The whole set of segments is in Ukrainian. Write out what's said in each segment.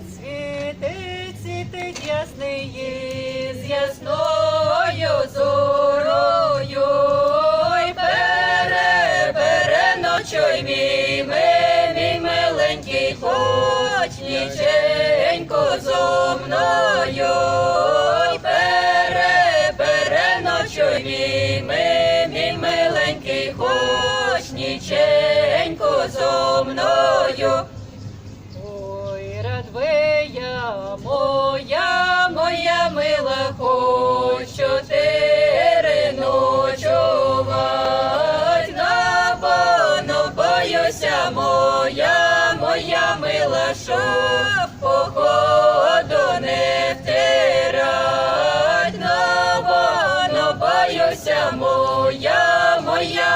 світить, світить ясний з ясною зорою. Ой, пере, переночуй, мій, ми, мій миленький, хоч ніченько зо мною. Ой, пере, переночуй, мій, ми, мій миленький, хоч ніченько зо мною. Моя, моя мила, хочу ночувать на бону боюся моя, моя мила, щоб походу не втирать. На бону боюся моя, моя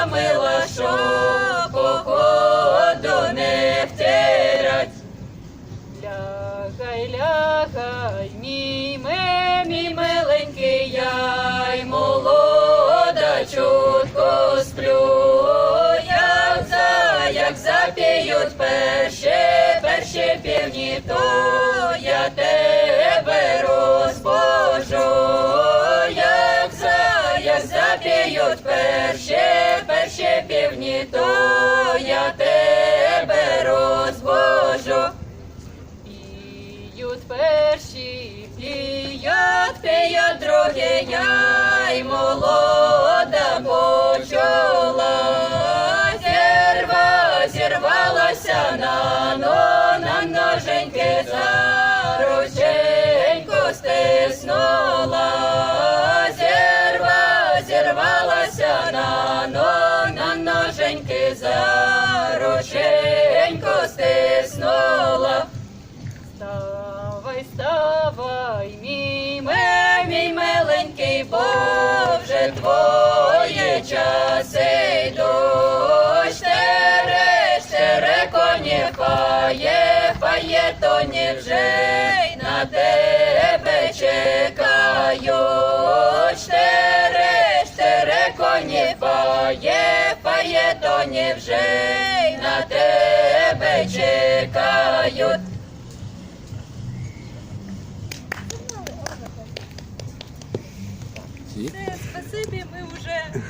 то я тебе розбожу, як за, як запіють перші, перші півні, то я тебе розбожу. Піють перші, піють, піють другі, я й молода стиснула. Зірва, зірвалася на но, на ноженьки за стиснула. Вставай, вставай, мій ме, миленький, бо вже твоє часи йдуть. Штере, фає, фає, то не вже на чекають. Штере, штере, коні фає, то не вже й на тебе чекають. Все, спасибі, ми вже